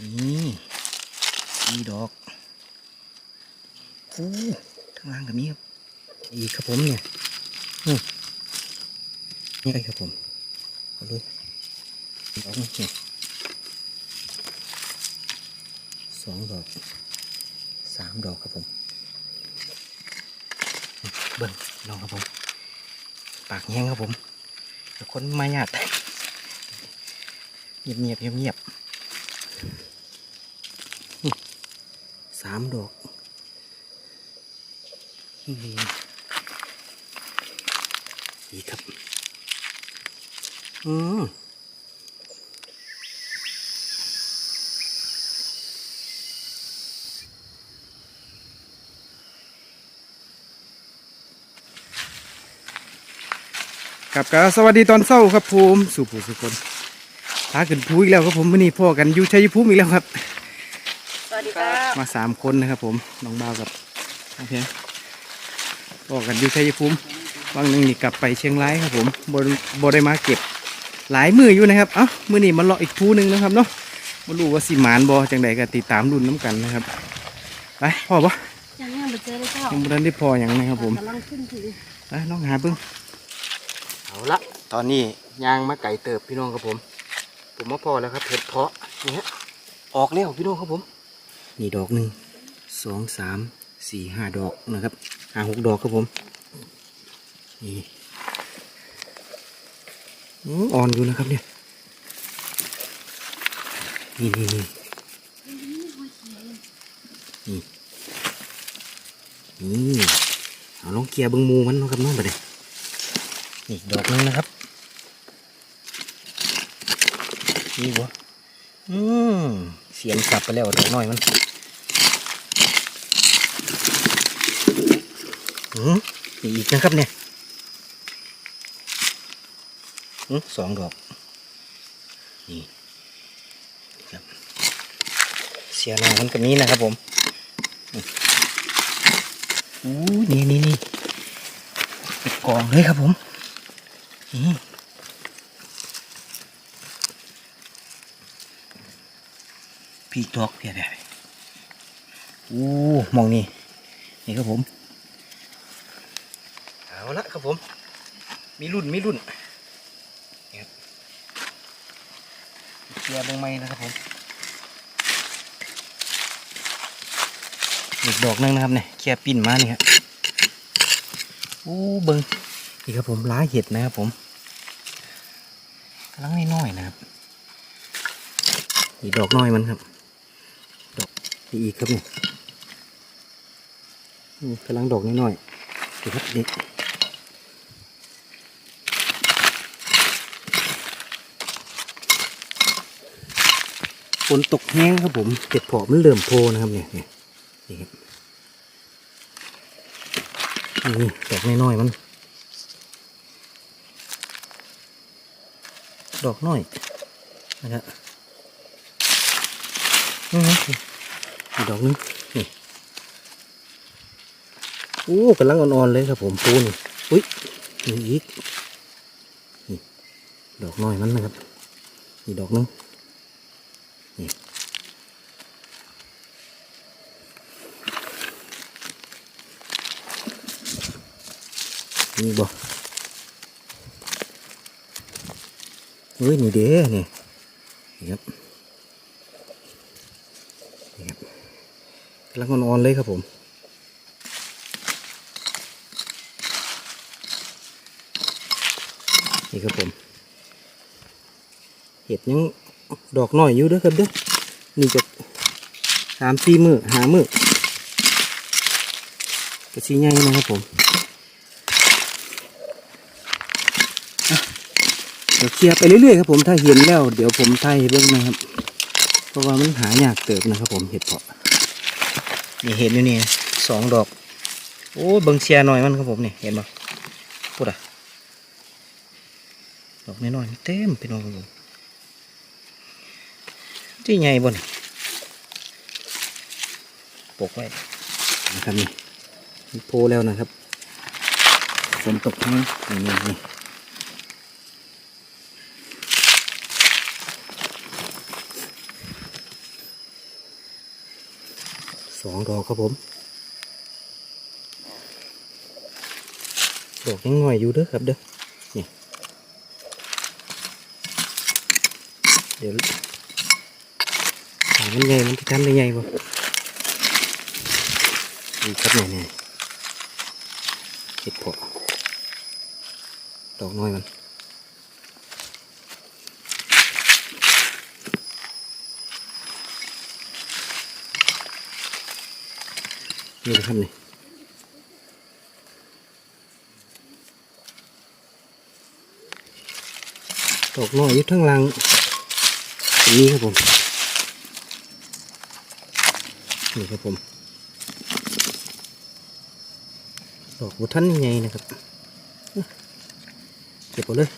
นี่มีดอกอู้ข้างล่างแบบนี้ครับอีกครับผมเนี่ยอืมนี่ไอ้ครับผมเอาเลยดอกนี่สองดอกสามดอกครับผมเบิ้งลองครับผม ปากแห้งครับผมคนมาหยาดเงียบเงียบเงียบเงียบนี่สามดอกนี่อีกครับ อืมครับก็สวัสดีตอนเช้าครับผม สุภูสุคนพาขึ้นภูอีกแล้วครับผมวันนี้พ่อกันอยู่ชัยภูมิอีกแล้วครับ ครับมาสามคนนะครับผมน้องบ่าวกับโอเคพ่อกันอยู่ชัยภูมิวันหนึ่งนี่กลับไปเชียงรายครับผมบนบได้มาเก็บหลายมืออยู่นะครับเอ้ามือนี้มาเลาะอีกภูหนึ่งนะครับเนาะมาดูว่าสิหมานบอจังใดก็ติดตามรุ่นน้ำกันนะครับไปพ่อปะยังยังไม่เจอเลยเจ้ายังบ่ทันได้พออย่างนะครับผมกำลังขึ้นถึงไปน้องหาเบิ้งเอาละตอนนี้ยางมาไก่เติบพี่น้องครับผม ผมมาพอแล้วครับเห็ดเพาะนี่ฮะออกแล้วพี่น้องครับผม นี่ดอกหนึ่งสองสามสี่ห้าดอกนะครับห้าหกดอกครับผมนี่อ่อนอยู่นะครับเนี่ยนี่นี่นี่นี่นี่เอาลองเกียร์เบิงมูมันเนาะครับน้องไปเลยนี่ดอกนึงนะครับนี่วะอืมเสียงกลับไปแล้วดอกน้อยมัน อืมนี่อีกนะครับเนี่ยอืมสองดอก นี่ครับเสียน้อยมันกับนี้นะครับผมอู้นี่นี่นี่กองเลยครับผมนี่พี่ดอกเพียบๆอู้มองนี่นี่ครับผม เอาละครับผม มีรุ่นมีรุ่นนี่ครับเชียร์เบงไม้นะครับผมอีกดอกหนึงนะครับเนี่ยแค่ปิ้นมาเนี่ครับอู้เบิงนี่ครับผมล้าเห็ดนะครับผมกำลังน้อยๆนะครับอีกดอกน้อยมันครับ ดอกอีกครับเนี่ยกำลังดอกน้อยๆดูครับนี่ ฝนตกแห้งครับผมเก็ดเพาะมันเริ่มโพนะครับเนี่ยนี่ครับนี่ดอกน้อยๆมัน ดอกน้อยนะครับอืมอีกดอกหนึงนี่โอ้กำลังอ่อนๆเลยครับผมปูนี่อุ้ยนี่อีกนี่ดอกน้อยมันนะครับอีกดอกหนึง นี่บ่เฮ้ยนี่เด้นี่นี่ครับกำลังอ่อนๆเลยครับผมนี่ครับผมเห็ดยังดอกน้อยอยู่เด้อครับเด้อนี่จะสามสี่มือหามือกระชีใหญ่นะครับผมอะ เดี๋ยวเคลียร์ไปเรื่อยๆครับผมถ้าเห็นแล้ว เดี๋ยวผมไทยเบื้องนะครับ เพราะว่ามันหายากเติบนะครับ ผมเห็ดเพาะนี่เห็นอยู่นี่สองดอก โอ้เบิงเชียร์หน่อยมันครับผมนี่เห็นปะพูดอะดอกน้อยๆเต็มไปหมดครับผมที่ใหญ่บนปกไว้นะครับนี่โพแล้วนะครับฝนตกทั้งนี่นี่ สองดอกครับผมดอกยังหน่อยอยู่เด้อครับเด้อนี่เดี๋ยวหามันใหญ่มันจะทำได้ใหญ่บ่นี่ครับเนี่ยเนี่ยเห็ดเพาะดอกน้อยมัน นี่นะครับนี่ดอกน้อยยู่ทั้งลังตรงนี้ครับผมนี่ครับผมดอกบุทันยังไงนะครับเก็บหมดเลย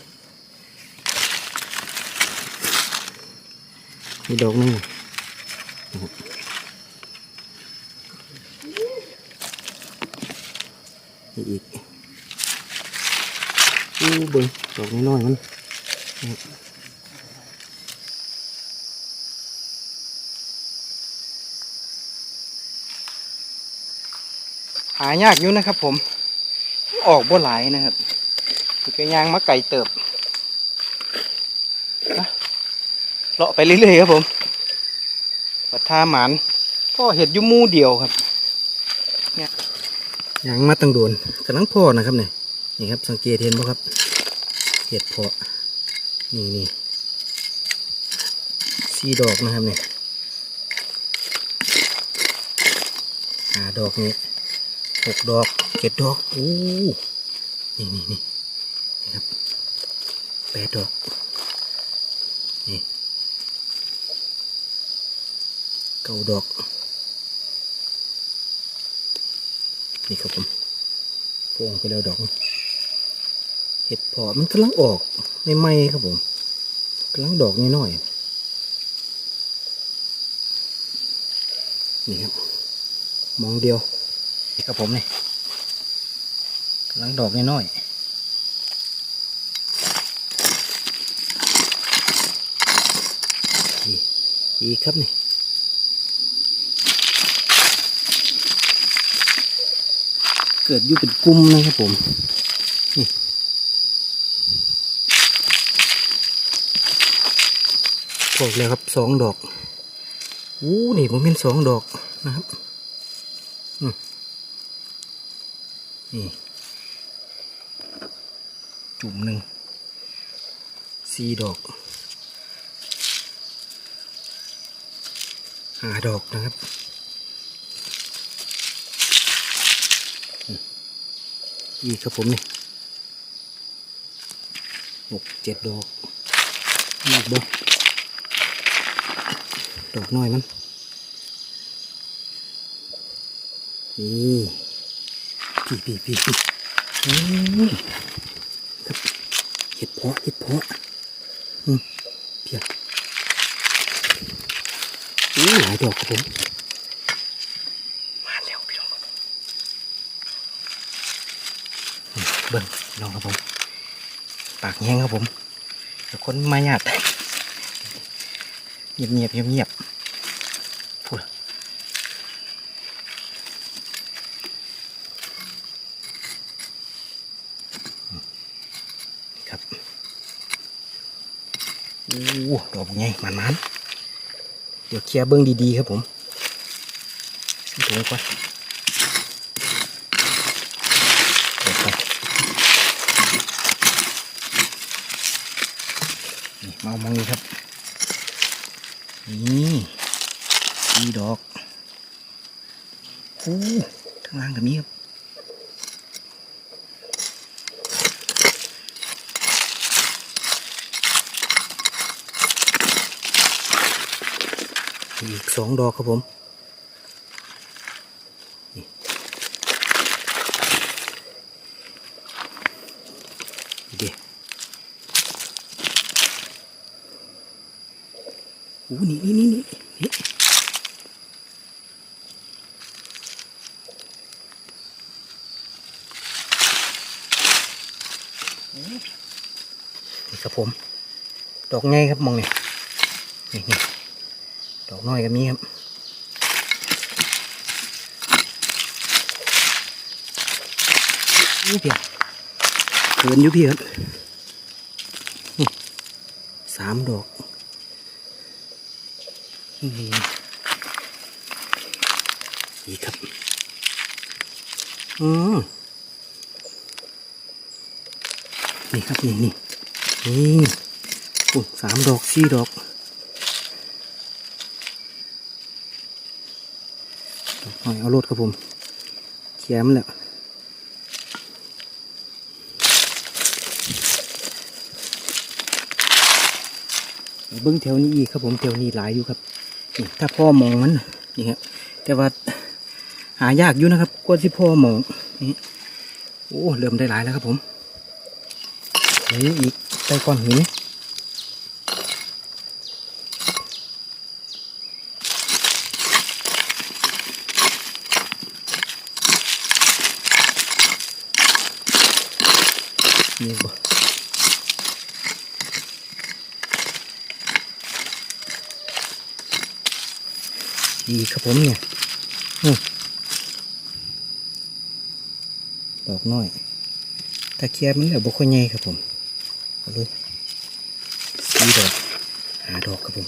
มีดอกนึงนะครับ นี่อีกอู้เบิ้งดอกน้อยๆมันหายากอยู่นะครับผม ออกบ่หลายนะครับคือยางมาไก่เติบนะเลาะไปเรื่อยๆครับผมปัทาหมานพ่อเห็ดยุมูเดียวครับ ยางมาตั้งโดนกำลังพ่อนะครับเนี่ยนี่ครับสังเกตเห็นป่ะครับเห็ดพาะนี่นี่สีดอกนะครับเนี่ยหาดอกนี้หกดอกเจ็ดดอกโอ้นี่นี่นี่นี่ครับแปดดอกนี่เก้าดอก นี่ครับผมโป่งไปแล้วดอก เห็ดพาะมันกำลังออกในไม้ครับผมกำลังดอกน้อยๆนี่ครับมองเดียวนี่ครับผมนี่กำลังดอกน้อยๆอีกครับนี่ เกิดอยู่เป็นกลุ่มนะครับผมบอกแล้วครับสองดอกอู้นี่ผมเป็นสองดอกนะครับนี่จุ่มหนึ่งสี่ดอกห้าดอกนะครับอืม อีกครับผมนี่หกเจ็ดดอกนี่ดอกดอกน้อยมันนี่พี่พี่พี่พี่อืมครับเห็ดเพาะเห็ดเพาะอืมเพียอู้หลายดอกครับผมมาแล้วพี่น้องครับอืม เบิ้งน้องครับผม ปากแห้งครับผมแต่คนมาหยาดเงียบเงียบเงียบเงียบพูดครับโอ้ดอกไงมันมันเดี๋ยวเคลียร์เบิ้งดีๆครับผมใส่ถุงก่อนเดี๋ยวก่อนนี่ มามองดูครับ นี่ดีดอกอู้ข้างล่างกับนี้ครับอีกสองดอกครับผม อ้นี่นี่นี่นี่นี่ครับผม ดอกง่ายครับมองเนี่ยนี่นี่ดอกน้อยก็มีครับนี่เพียเกินอยู่พี่ครับสามดอก นี่อีกครับ อืมนี่ครับนี่นี่นี่โอ้สามดอกสี่ดอก ดอกหอยเอารถครับผมเขียมแหละเบิ้องแถวนี้อีกครับผมแถวนี้หลายอยู่ครับ ถ้าพ่อมองมันนี่ครับแต่ว่าหายากอยู่นะครับกว่าที่พ่อมองนี่โอ้เริ่มได้หลายแล้วครับผมนี่อีกใต้ก้อนหินนี่บ่ ดีครับผมเนี่ยนี่ดอกน้อยตะเคียบมันเหลือบุคคลใหญ่ครับผมเอาเลยสี่ดอกหาดอกครับผม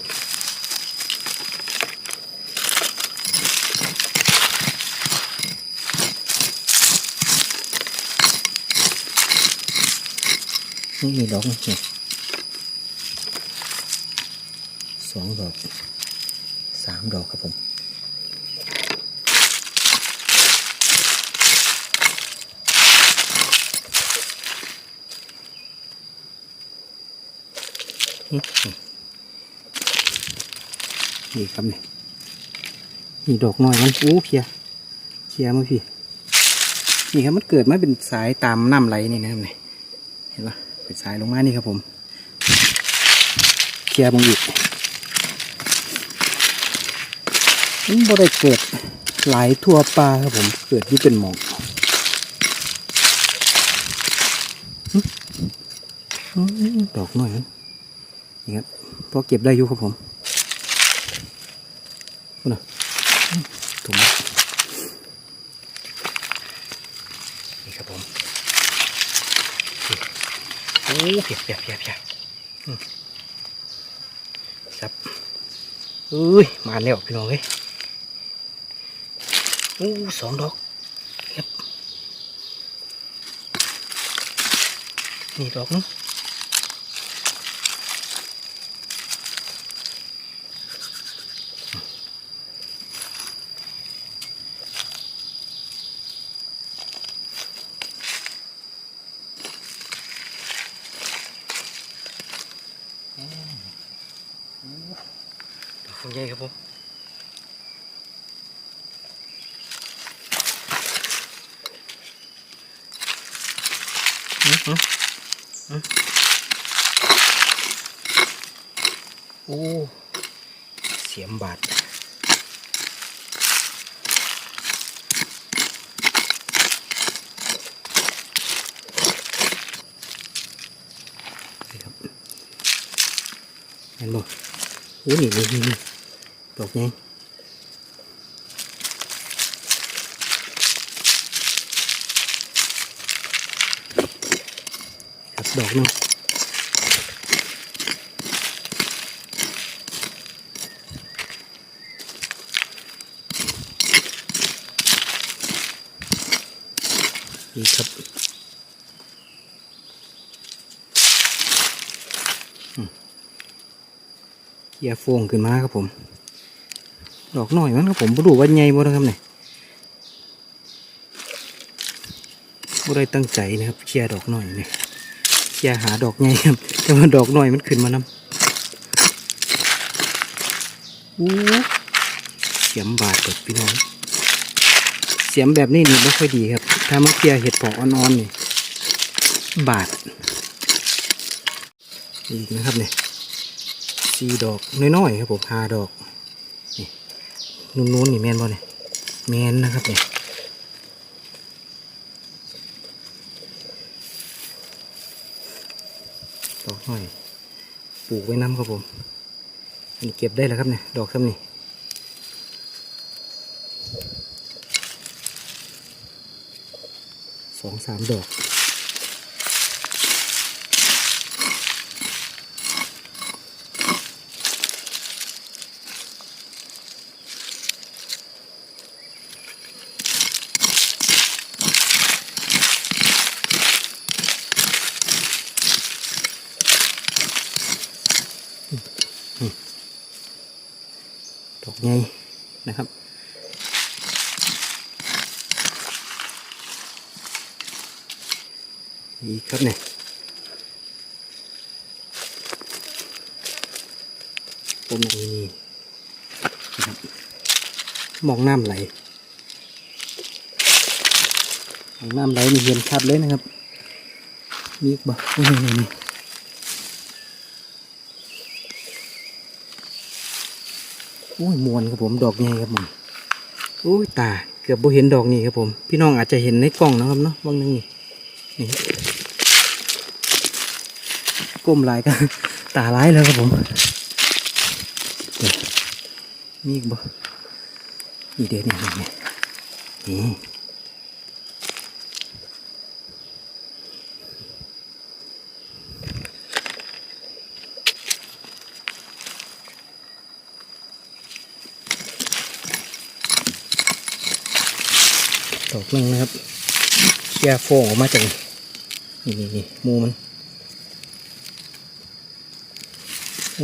นี่มีดอกนะเนี่ยสองดอกสามดอกครับผม นี่ครับนี่นี่ดอกน้อยมันโอ้เพียเพียมาพี่ นี่ครับมันเกิดมาเป็นสายตามน้ำไหลนี่นะครับนี่เห็นปะเป็นสายลงมานี่ครับผมเพียบงอีกมันบ่ได้เกิดหลายทั่วปลาครับผมเกิดที่เป็นหมอกดอกน่อยนะ นี่ครับพอเก็บได้อยู่ครับผมนะถุงนี่ครับผมโอ้เปียกเปียกเปียกเปียกครับเอ้ยมาแล้วพี่น้องเอ้ยโอ้สองดอกครับนี่ดอกนึงดอกใหญ่ครับผม อืมอืมอืม โอ้ เสียมบาดเห็นบ่โอ้นี่นี่นี่นี่ดอกไง ดอกนึงนี่ครับเกียร์โฟงขึ้นมาครับผม ดอกหน่อยมันครับผมบ่รู้ว่าใหญ่บ่นะครับเนี่ยบ่ได้ตั้งใจนะครับเคลียร์ดอกหน่อยเนี่ย กียหาดอกใหญ่ครับแต่ว่าดอกน่อยมันขึ้นมานำอู้เสียมบาดเด็ดพี่น้องเสียมแบบนี้นี่ไม่ค่อยดีครับ ถ้ามาเคลียร์เห็ดเพาะอ่อนๆนี่บาดอีกนะครับเนี่ยสี่ดอกน้อยๆครับผมห้าดอกนี่นุ่นๆนี่แมนบ่เนี่ยแมนนะครับเนี่ย ห้อยปลูกไว้น้ำครับผมอันนี้เก็บได้แล้วครับเนี่ยดอกซ้ำนี่สองสามดอก ดอกใหญ่นะครับ อีกครับเนี่ยผมนี่นะครับมองน้ำไหลมองน้ำไหลนี่เห็นชัดเลยนะครับ มีอีกบ่นี่นี่นี่อุ้ยมวนครับผมดอกใหญ่ครับผมอุ้ยตาเกือบบ่เห็นดอกนี้ครับผม พี่น้องอาจจะเห็นในกล้องนะครับเนาะบางนึงนี่ ก้มลายก็ตาร้ายแล้วครับผมมีอีกบ่นี่เด็ดนี่นี่นี่ดอกหนึงนะครับเชียร์โฟงออกมาจากนี่นี่นี่มูมัน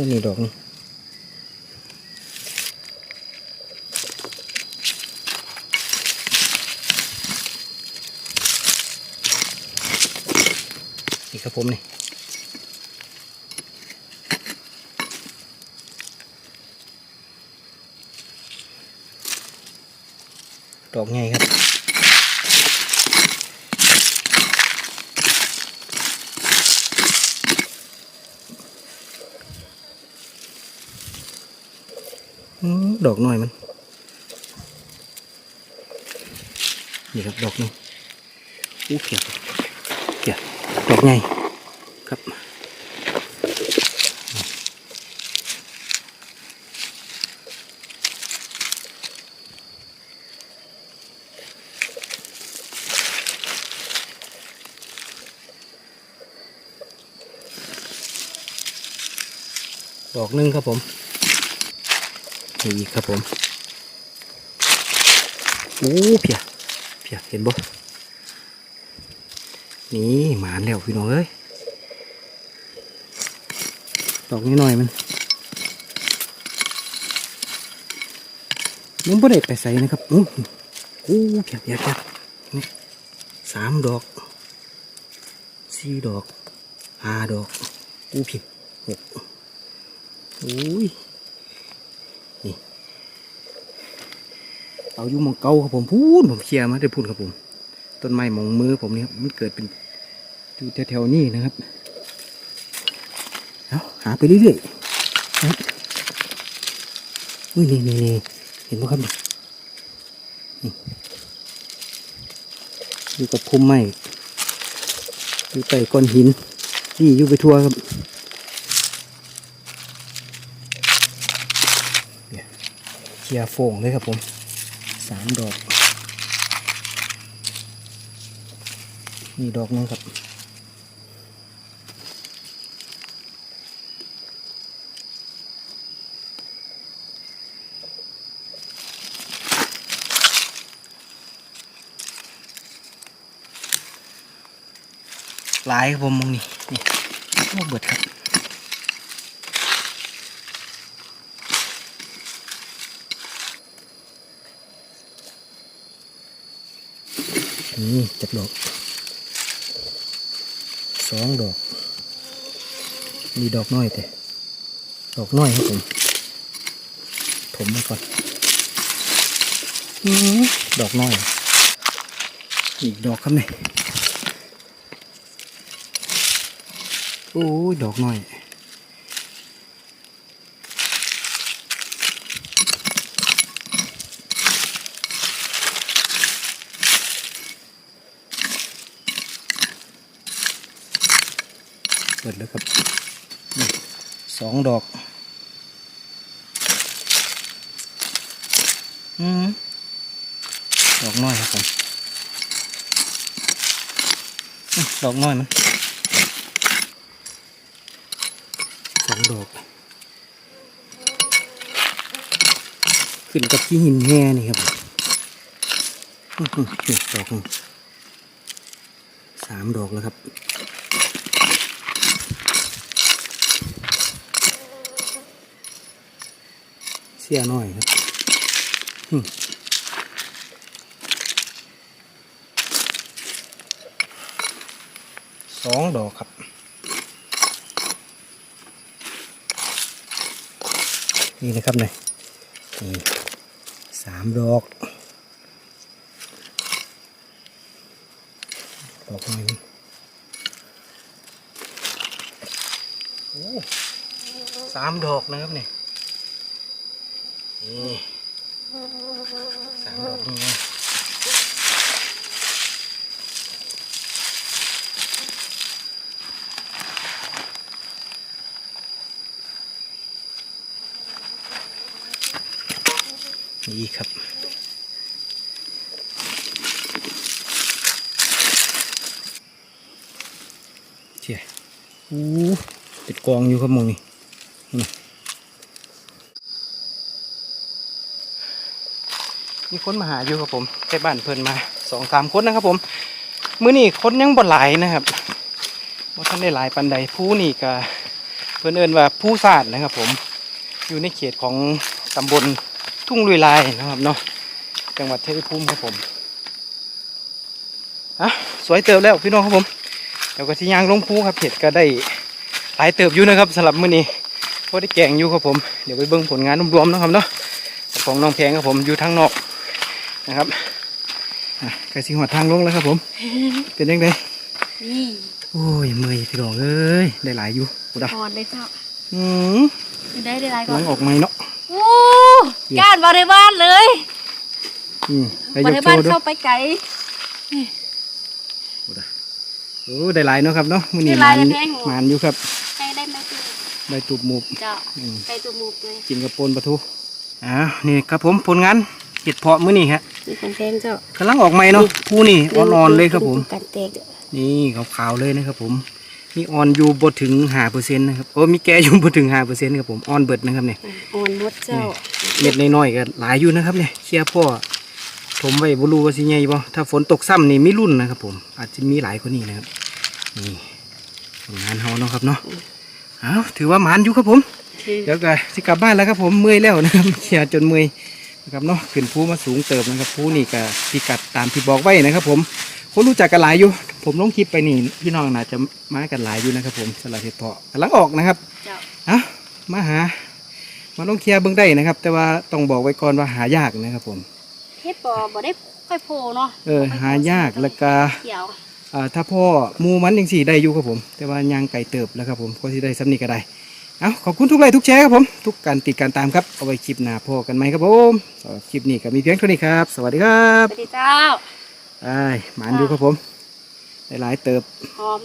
โอ้นี่ดอกนึงนี่ครับผมนี่ดอกไงครับ ดอกหน่อยมัน นี่ครับดอกนึงอู้เพียบเพียบดอกใหญ่ครับดอกหนึงครับผม นี่อีกครับผมโอ้เพียเพียเห็นบ่นี่หมานแล้วพี่น้องเอ้ยดอกนี้หน่อยมันมันบ่ได้ไปใส่นะครับอู้โอ้เพียเพียเพียนี่สามดอกสี่ดอกห้าดอกอู้เพียหกโอ้ย เอาอยู่มองเก่าครับผมพูนผมเคลียร์มาได้พูนครับผม ต้นไม้มองมือผมนี่ครับมันเกิดเป็นอยู่แถวๆนี้นะครับเอาหาไปเรื่อยๆนะอุ้ยนี่นี่นี่เห็นไหมครับมีอยู่กับพุ่มไม้อยู่ใต้ก้อนหินนี่อยู่ไปทั่วครับเคลียร์โฟงเลยครับผม สามดอก นี่ดอกนึงครับ หลายครับผมมองนี่นี่เบิดครับ นี่จักดอกสองดอก มีดอกน้อยแต่ ดอกน้อยครับผม ถมมาก่อนอดอกน้อย อีกดอกครับนี่โอ้ยดอกน้อย เปิดแล้วครับนี่ส องดอก อืมดอกน้อยครับผมดอกน้อยนะสองดอก ขึ้นกับที่หินแง่นี่ครับอื้อหือเจ็ดอกสามดอกแล้วครับ สียน้อยครับสองดอกครับนี่นะครับเนี่ยนี่สามดอกดอกหนึ่งโอ้สามดอกนะครับเนี่ย นี่สามดอกนี่ไงนี่ครับเชี่ยอู้ติดกองอยู่ครับมองนี่นี่ มีคนมาหาอยู่ครับผมใกล้บ้านเพิ่นมาสองสามคนนะครับผมมื้อนี้คนยังบ่หลายนะครับบ่ทันได้หลายปันใดผู้นี่ก็เพิ่นเอิ้นว่าผู้ศาสตร์นะครับผมอยู่ในเขตของตำบลทุ่งลุยลายนะครับเนาะจังหวัดชัยภูมิครับผมอะสวยเติบแล้วพี่น้องครับผมเดี๋ยวก็ที่ย่างลงภูครับเห็ดก็ได้หลายเติบอยู่นะครับสำหรับมื้อนี้พอได้แกงอยู่ครับผมเดี๋ยวไปเบิ่งผลงานรวมๆนะครับเนาะของน้องแพงครับผมอยู่ทางนอก นะครับอะใกล้สิหัวทางลงแล้วครับผม เป็นยังไงนี่โอ้ยเมื่อยพี่น้องเอ้ยได้หลายอยู่กูดาถอนเลยเจ้าอืมได้ได้ไรก่หอลันงออกไม่เนาะโอ้ก้านบริบ้านเลยอืมได้บยกริโชบ้านว์ด้วยเข้าไปไกลโอ้ได้หลายเนาะครับเนาะมื้อนี้ได้หหลายมานได้แพงหัวหมานอยู่ครับให้ได้ไหมคือได้ตูบหมูบเจ้าอืมไปตัวหมูกเลยกินกับปนปลาทูอ่านี่ครับผมผลงานเห็ดเพาะมื้อนี้ฮะ นี่ของแพงเจ้ากำลังออกใหม่เนาะผู้นี่อ่อนๆเลยครับผมกันแตกนี่ขาวๆเลยนะครับผมมีอ่อนอยู่บ่ถึงห้าเปอร์เซ็นต์นะครับโอ้มีแก่อยู่บ่ถึงห้าเปอร์เซ็นต์ครับผมอ่อนเบิดนะครับเนี่ยอ่อนมดเจ้าเม็ดน้อยๆก็หลายอยู่นะครับเนี่ยเคลียร์พ่อถมไว้บ่รู้ว่าสิใหญ่บ่ถ้าฝนตกซ้ำนี่มีรุ่นนะครับ ผม อาจจะมีหลายกว่านี้นะครับนี่ผลงานเฮาเนาะครับเนาะเอาถือว่าหมานอยู่ครับผม เดี๋ยวก็สิกลับบ้านแล้วครับผมเมื่อยแล้วนะครับเคลียร์จนเมื่อย นะครับเนาะขึ้นภูมาสูงเติบนะครับภูนี่ก็พิกัดตามที่บอกไว้นะครับ ผมคนรู้จักกันหลายอยู่ ผมลงคลิปไปนี่พี่น้องน่าจะมากันหลายอยู่นะครับ ผมสลัดเห็ดเพาะกำลังออกนะครับเจ้าอะมาหา มาลองเคลียร์เบื้องได้นะครับ แต่ว่าต้องบอกไว้ก่อนว่าหายากนะครับ ผมเฮ็ดบ่บ่ได้ค่อยโผล่เนาะเออหายากแล้วก็เขียวอ่าถ้าพ่อหมูมันยังสี่ได้อยู่ครับผม แต่ว่ายางไก่เติบแล้วครับผมก็ที่ได้สำนีก็ได้ เอาขอบคุณทุกไลค์ทุกแชร์ครับผม ทุกการติดการตามครับ เอาไว้คลิปหน้าพ่อกันไหมครับผมสำหรับคลิปนี้ก็มีเพียงเท่านี้ครับ สวัสดีครับสวัสดีเจ้าไอ้หมานอยู่ครับผมได้หลายเติบ หอม